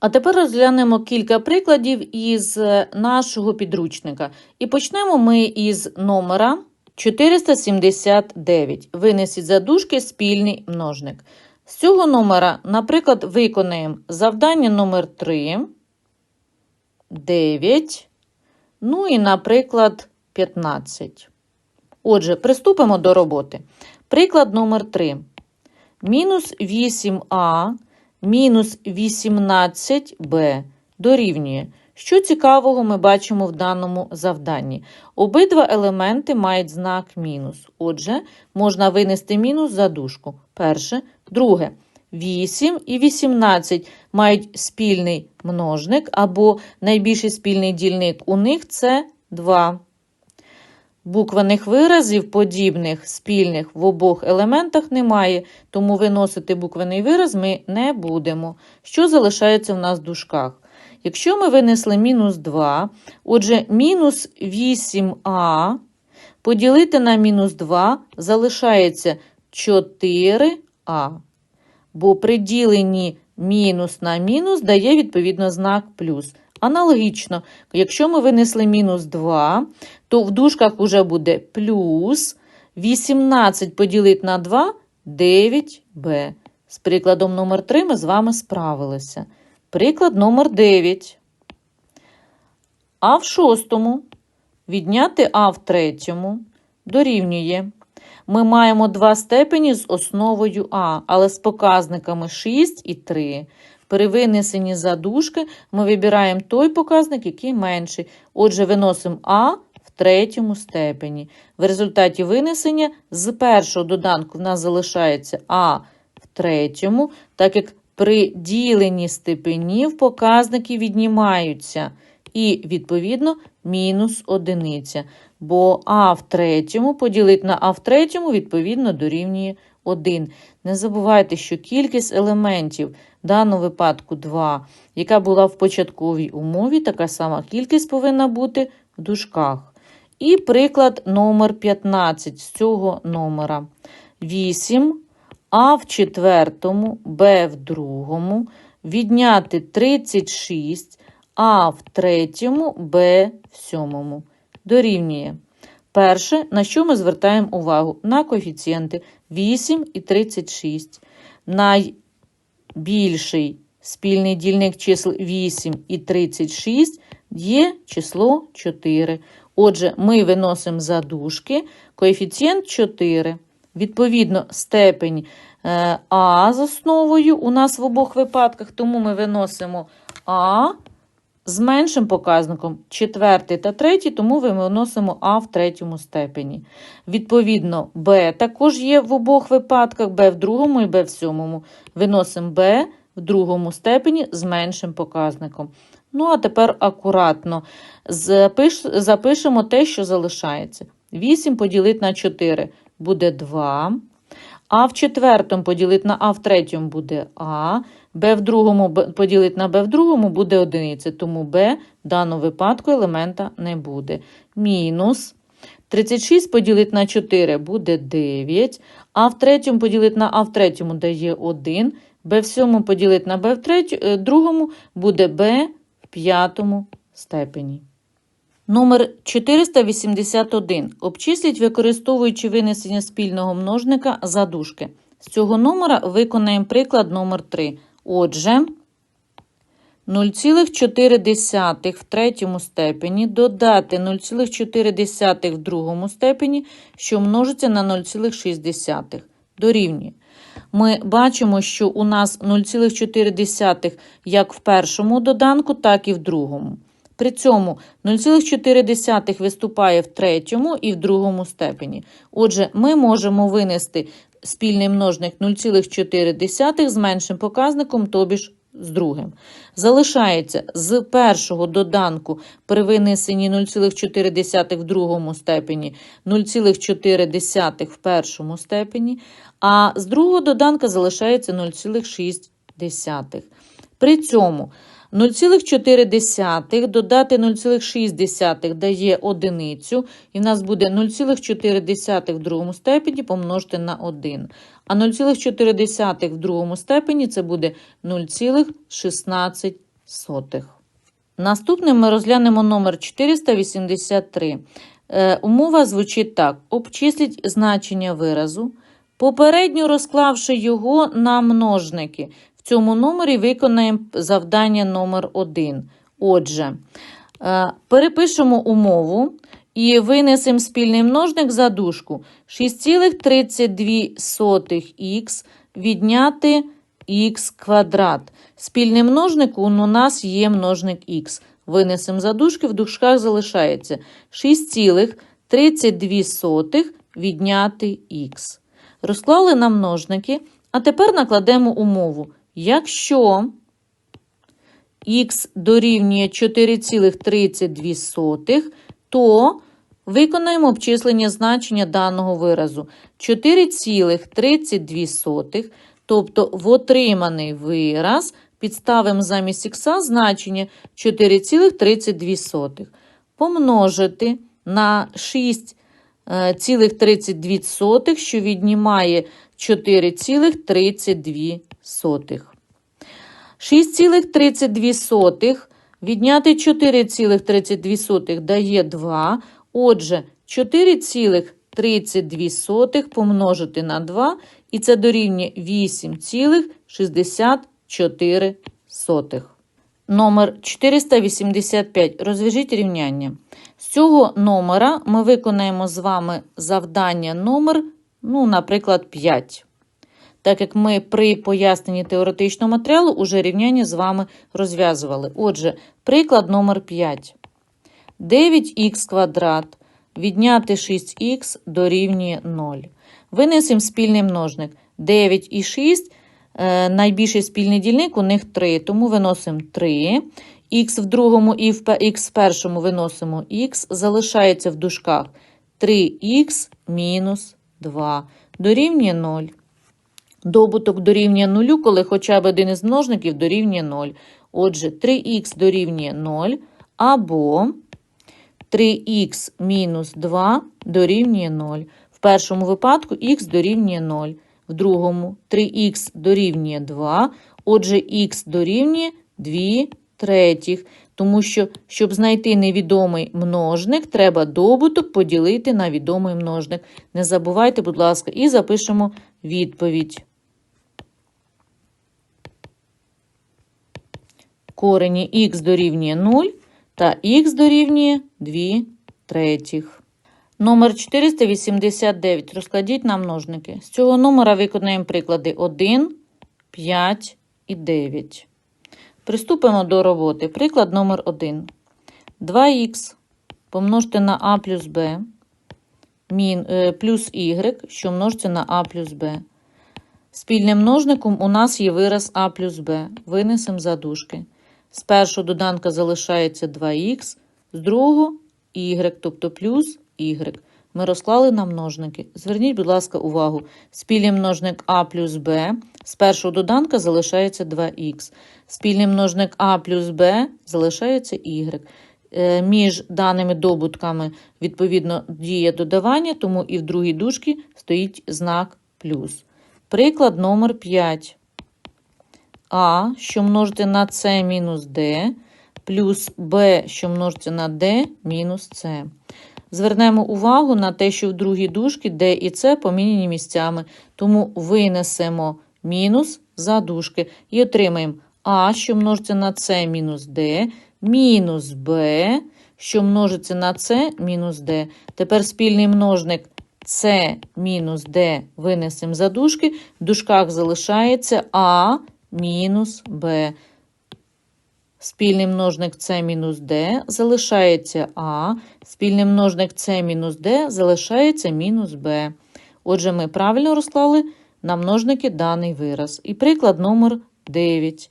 А тепер розглянемо кілька прикладів із е, нашого підручника. І почнемо ми із номера 479. Винесіть за дужки спільний множник. З цього номера, наприклад, виконаємо завдання номер 3, 9, ну і, наприклад, 15. Отже, приступимо до роботи. Приклад номер 3. Мінус 8а мінус 18b дорівнює. Що цікавого ми бачимо в даному завданні? Обидва елементи мають знак мінус. Отже, можна винести мінус за дужку. Перше. Друге. 8 і 18 мають спільний множник або найбільший спільний дільник у них це 2. Буквених виразів, подібних, спільних в обох елементах немає, тому виносити буквений вираз ми не будемо. Що залишається в нас в дужках? Якщо ми винесли мінус 2, отже, мінус 8а поділити на мінус 2 залишається 4а. Бо при діленні мінус на мінус дає відповідно знак плюс. Аналогічно, якщо ми винесли мінус 2, то в дужках вже буде плюс 18 поділити на 2 9b. З прикладом номер 3 ми з вами справилися. Приклад номер 9. А в шостому відняти А в третьому дорівнює. Ми маємо два степені з основою А, але з показниками 6 і 3. При винесенні за дужки ми вибираємо той показник, який менший. Отже, виносимо А третьому степені. В результаті винесення з першого доданку в нас залишається А в третьому, так як при діленні степенів показники віднімаються. І, відповідно, мінус одиниця. Бо А в третьому поділити на А в третьому, відповідно, дорівнює 1. Не забувайте, що кількість елементів в даному випадку 2, яка була в початковій умові, така сама кількість повинна бути в дужках. І приклад номер 15 з цього номера. 8, А в четвертому, Б в другому, відняти 36, А в третьому, Б в сьомому. Дорівнює. Перше, на що ми звертаємо увагу? На коефіцієнти 8 і 36. Найбільший спільний дільник чисел 8 і 36 є число 4. Отже, ми виносимо за дужки коефіцієнт 4. Відповідно, степень е, А з основою у нас в обох випадках, тому ми виносимо А з меншим показником четвертий та третій, тому ми виносимо А в третьому степені. Відповідно, Б також є в обох випадках, Б в другому і Б в сьомому. Виносимо Б в другому степені з меншим показником. Ну, а тепер акуратно Запиш, запишемо те, що залишається. 8 поділити на 4 буде 2. А в четвертому поділити на А в третьому буде А. Б в другому поділити на Б в другому буде одиниця, тому Б в даному випадку елемента не буде. Мінус 36 поділити на 4 буде 9. А в третьому поділити на А в третьому дає 1. Б в сьомому поділити на Б в третьому, другому буде Б п'ятому степені. Номер 481. Обчисліть, використовуючи винесення спільного множника за дужки. З цього номера виконаємо приклад номер 3. Отже, 0,4 в третьому степені додати 0,4 в другому степені, що множиться на 0,6 дорівнює. Ми бачимо, що у нас 0,4 як в першому доданку, так і в другому. При цьому 0,4 виступає в третьому і в другому степені. Отже, ми можемо винести спільний множник 0,4 з меншим показником, тобі ж з другим. Залишається з першого доданку при винесенні 0,4 в другому степені, 0,4 в першому степені, а з другого доданка залишається 0,6. При цьому 0,4 додати 0,6 дає одиницю, і в нас буде 0,4 в другому степені помножити на 1. А 0,4 в другому степені це буде 0,16. Наступним ми розглянемо номер 483. Е, умова звучить так: обчисліть значення виразу, попередньо розклавши його на множники. Цьому номері виконаємо завдання номер 1. Отже, е, перепишемо умову і винесемо спільний множник за дужку. 6,32х відняти х квадрат. Спільний множник у нас є множник х. Винесемо за дужки, в дужках залишається 6,32 відняти х. Розклали на множники, а тепер накладемо умову. Якщо х дорівнює 4,32, то виконаємо обчислення значення даного виразу. 4,32, тобто в отриманий вираз підставимо замість х значення 4,32. Помножити на 6,32, що віднімає 4,32. 6,32 відняти 4,32 дає 2. Отже, 4,32 помножити на 2, і це дорівнює 8,64. Номер 485. Розв'яжіть рівняння. З цього номера ми виконаємо з вами завдання номер, ну, наприклад, 5. Так як ми при поясненні теоретичного матеріалу уже рівняння з вами розв'язували. Отже, приклад номер 5. 9х квадрат відняти 6х дорівнює 0. Винесемо спільний множник. 9 і 6 е, найбільший спільний дільник у них 3, тому виносимо 3. Х в другому і в х в першому виносимо х, залишається в дужках 3х мінус 2 дорівнює 0. Добуток дорівнює 0, коли хоча б один із множників дорівнює 0. Отже, 3х дорівнює 0 або 3х мінус 2 дорівнює 0. В першому випадку х дорівнює 0. В другому 3х дорівнює 2. Отже, х дорівнює 2 третіх. Тому що, щоб знайти невідомий множник, треба добуток поділити на відомий множник. Не забувайте, будь ласка, і запишемо відповідь. Корені х дорівнює 0 та х дорівнює 2 третіх. Номер 489. Розкладіть на множники. З цього номера виконаємо приклади 1, 5 і 9. Приступимо до роботи. Приклад номер 1. 2х помножте на а плюс b е, плюс y, що множиться на а плюс b. Спільним множником у нас є вираз а плюс b. Винесемо за дужки. З першого доданка залишається 2х, з другого y, тобто плюс y. Ми розклали на множники. Зверніть, будь ласка, увагу. Спільний множник а плюс b. З першого доданка залишається 2х. Спільний множник а плюс b залишається y. Е, Між даними добутками, відповідно, діє додавання, тому і в другій дужці стоїть знак плюс. Приклад номер 5. А, що множити на С мінус Д, плюс Б, що множиться на Д мінус С. Звернемо увагу на те, що в другій дужці Д і С поміняні місцями, тому винесемо мінус за дужки і отримаємо А, що множиться на С мінус Д, мінус Б, що множиться на С мінус Д. Тепер спільний множник С мінус Д винесемо за дужки, в дужках залишається А мінус Б. Спільний множник С мінус Д залишається А, спільний множник С мінус Д залишається мінус Б. Отже, ми правильно розклали на множники даний вираз. І приклад номер 9.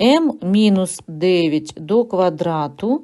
М мінус 9 до квадрату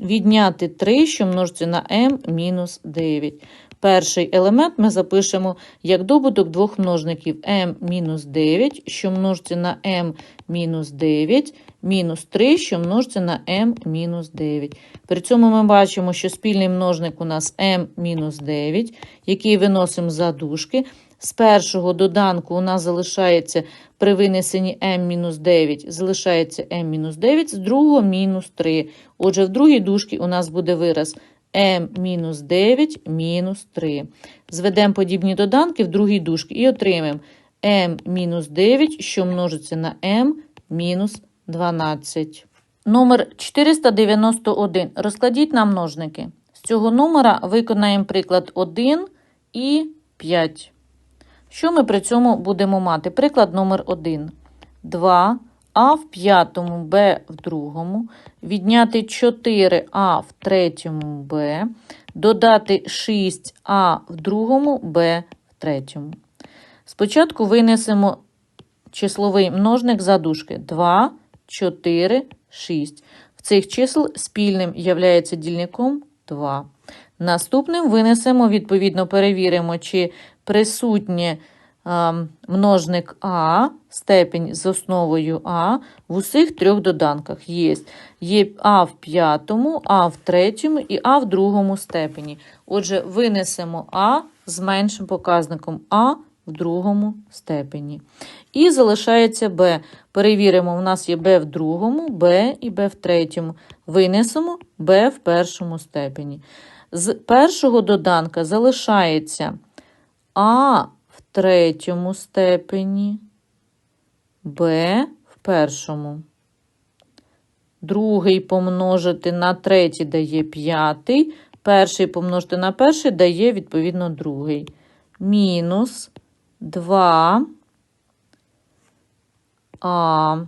відняти 3, що множиться на М мінус 9. Перший елемент ми запишемо як добуток двох множників m-9, що множиться на m-9, мінус 3, що множиться на m-9. При цьому ми бачимо, що спільний множник у нас m-9, який виносимо за дужки. З першого доданку у нас залишається при винесенні m-9, залишається m-9, з другого мінус 3. Отже, в другій дужці у нас буде вираз m-9 мінус 3. Зведемо подібні доданки в другій дужці і отримаємо m-9, що множиться на m мінус 12. Номер 491. Розкладіть на множники. З цього номера виконаємо приклад 1 і 5. Що ми при цьому будемо мати? Приклад номер 1. 2 а в п'ятому, Б в другому, відняти 4а в третьому Б, додати 6а в другому, Б в третьому. Спочатку винесемо числовий множник за дужки 2, 4, 6. В цих чисел спільним являється дільником 2. Наступним винесемо, відповідно, перевіримо, чи присутнє множник А, степень з основою А в усіх трьох доданках. Є, є А в п'ятому, А в третьому і А в другому степені. Отже, винесемо А з меншим показником А в другому степені. І залишається Б. Перевіримо, у нас є Б в другому, Б і Б в третьому. Винесемо Б в першому степені. З першого доданка залишається А третьому степені, Б в першому. Другий помножити на третій дає п'ятий. Перший помножити на перший дає, відповідно, другий. Мінус 2 а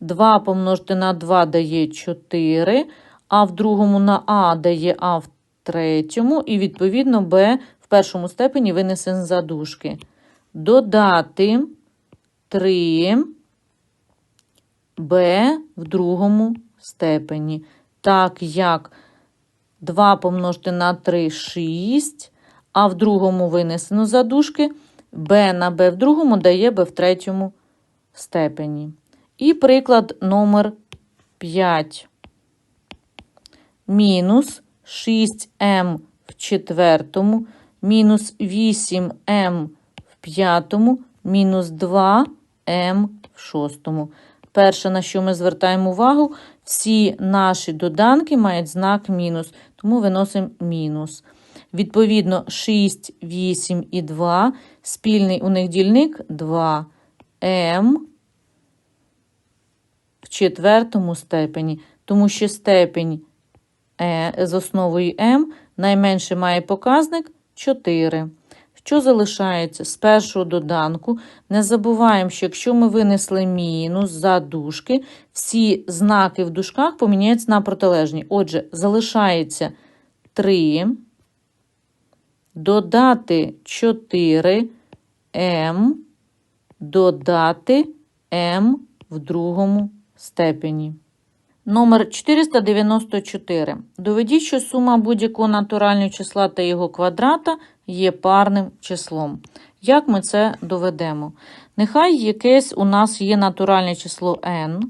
2 помножити на 2 дає 4, а в другому на А дає А в третьому, і, відповідно, Б в першому степені винесен за дужки. Додати 3 Б в другому степені. Так як 2 помножити на 3 6, а в другому винесено за дужки – b на b в другому дає b в третьому степені. І приклад номер 5. Мінус 6m в четвертому, мінус 8m в п'ятому, мінус 2m в шостому. Перше, на що ми звертаємо увагу, всі наші доданки мають знак мінус, тому виносимо мінус. Відповідно, 6, 8 і 2. Спільний у них дільник 2 М в четвертому степені, тому що степень е, з основою М найменше має показник 4. Що залишається з першого доданку? Не забуваємо, що якщо ми винесли мінус за дужки, всі знаки в дужках поміняються на протилежні. Отже, залишається 3 додати 4 М, додати М в другому степені. Номер 494. Доведіть, що сума будь-якого натурального числа та його квадрата є парним числом. Як ми це доведемо? Нехай якесь у нас є натуральне число n.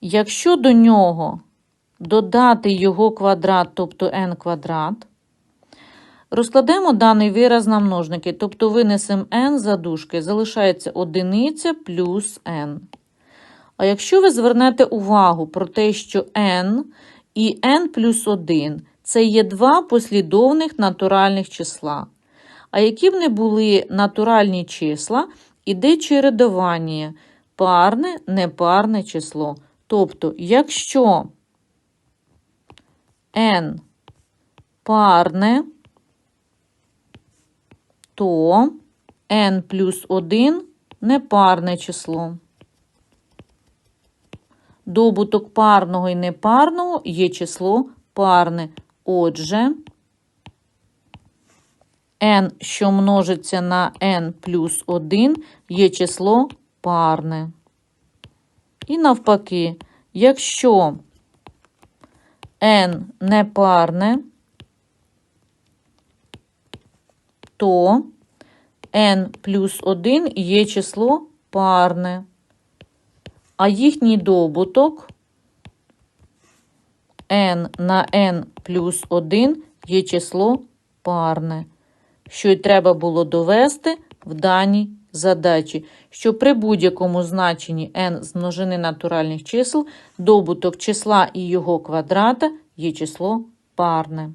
Якщо до нього додати його квадрат, тобто n квадрат, Розкладемо даний вираз на множники, тобто винесемо n за дужки, залишається одиниця плюс n. А якщо ви звернете увагу про те, що n і n плюс 1 це є два послідовних натуральних числа. А які б не були натуральні числа, іде чередування парне, непарне число. Тобто, якщо n парне, то n плюс 1 непарне число. Добуток парного і непарного є число парне. Отже, n, що множиться на n плюс 1, є число парне. І навпаки, якщо n непарне, то n плюс 1 є число парне, а їхній добуток n на n плюс 1 є число парне, що й треба було довести в даній задачі, що при будь-якому значенні n з множини натуральних чисел добуток числа і його квадрата є число парне.